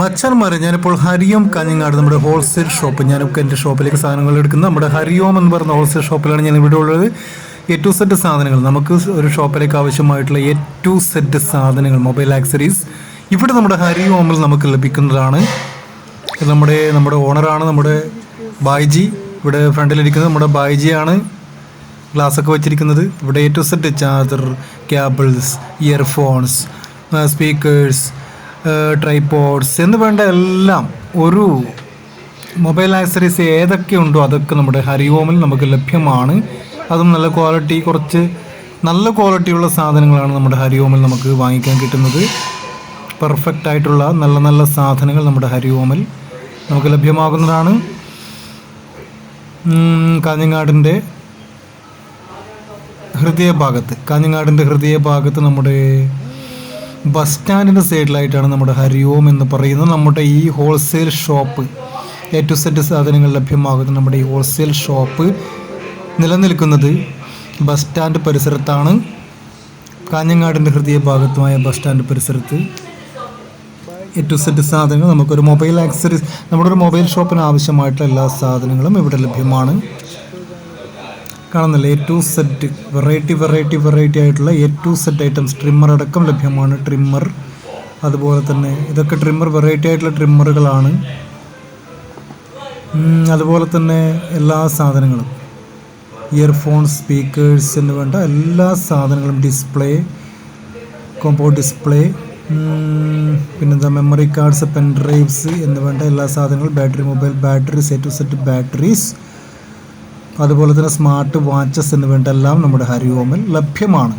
മച്ചാന്മാരെ ഞാനിപ്പോൾ ഹരിയോം കാഞ്ഞങ്ങാട് നമ്മുടെ wholesale shop ഞാനൊക്കെ എന്റെ ഷോപ്പിലേക്ക് സാധനങ്ങൾ എടുക്കുന്നത് നമ്മുടെ ഹരിയോം എന്ന് പറയുന്ന ഹോൾസെയിൽ ഷോപ്പിലാണ് ഞാൻ ഇവിടെ ഉള്ളത്. എ ടു സെറ്റ് സാധനങ്ങൾ. നമുക്ക് ഒരു ഷോപ്പിലേക്ക് ആവശ്യമായിട്ടുള്ള എ ടു സെറ്റ് സാധനങ്ങൾ മൊബൈൽ ആക്സറീസ് ഇവിടെ നമ്മുടെ ഹരിയോമിൽ നമുക്ക് ലഭിക്കുന്നതാണ്. നമ്മുടെ നമ്മുടെ ഓണറാണ് നമ്മുടെ ബായ്ജി. ഇവിടെ ഫ്രണ്ടിലിരിക്കുന്നത് നമ്മുടെ ബായ്ജിയാണ് ഗ്ലാസ് ഒക്കെ വെച്ചിരിക്കുന്നത്. ഇവിടെ A to Z charger cables earphones speakers tripods എന്ന് വേണ്ട എല്ലാം ഒരു മൊബൈൽ ആക്സറീസ് ഏതൊക്കെ ഉണ്ടോ അതൊക്കെ നമ്മുടെ ഹരിഓമിൽ നമുക്ക് ലഭ്യമാണ്. അതും നല്ല ക്വാളിറ്റി കുറച്ച് നല്ല ക്വാളിറ്റിയുള്ള സാധനങ്ങളാണ് നമ്മുടെ ഹരിഓമിൽ നമുക്ക് വാങ്ങിക്കാൻ കിട്ടുന്നത്. പെർഫെക്റ്റ് ആയിട്ടുള്ള നല്ല നല്ല സാധനങ്ങൾ നമ്മുടെ ഹരിഓമിൽ നമുക്ക് ലഭ്യമാകുന്നതാണ്. കാഞ്ഞങ്ങാടിന്റെ ഹൃദയഭാഗത്ത് കാഞ്ഞങ്ങാടിന്റെ ഹൃദയഭാഗത്ത് നമ്മുടെ ബസ് സ്റ്റാൻഡിന്റെ സൈഡിലായിട്ടാണ് നമ്മുടെ ഹരിയോം എന്ന് പറയുന്നത്. നമ്മുടെ ഈ wholesale shop A to Z സാധനങ്ങൾ ലഭ്യമാകുന്ന നമ്മുടെ ഈ ഹോൾസെയിൽ ഷോപ്പ് നിലനിൽക്കുന്നത് ബസ് സ്റ്റാൻഡ് പരിസരത്താണ്. കാഞ്ഞങ്ങാടിന്റെ ഹൃദയഭാഗത്തുമായ ബസ് സ്റ്റാൻഡ് പരിസരത്ത് എ ടു സെറ്റ് സാധനങ്ങൾ. നമുക്കൊരു മൊബൈൽ ആക്സറീസ് നമ്മുടെ ഒരു മൊബൈൽ ഷോപ്പിന് ആവശ്യമായിട്ടുള്ള എല്ലാ സാധനങ്ങളും ഇവിടെ ലഭ്യമാണ്. കാണുന്നില്ല. A to Z variety variety variety ആയിട്ടുള്ള A to Z items trimmer അടക്കം ലഭ്യമാണ്. ട്രിമ്മർ അതുപോലെ തന്നെ ഇതൊക്കെ ട്രിമ്മർ വെറൈറ്റി ആയിട്ടുള്ള ട്രിമ്മറുകളാണ് അതുപോലെ തന്നെ എല്ലാ സാധനങ്ങളും. ഇയർഫോൺ സ്പീക്കേഴ്സ് എന്ന് വേണ്ട എല്ലാ സാധനങ്ങളും. ഡിസ്പ്ലേ കോമ്പോ ഡിസ്പ്ലേ പിന്നെന്താ മെമ്മറി കാർഡ്സ് പെൻ ഡ്രൈവ്സ് എന്ന് വേണ്ട എല്ലാ സാധനങ്ങളും. Battery mobile battery set two set batteries അതുപോലെ തന്നെ സ്മാർട്ട് വാച്ചസ് എന്ന് നമ്മുടെ എല്ലാം നമ്മുടെ ഹരിഓമിൽ ലഭ്യമാണ്.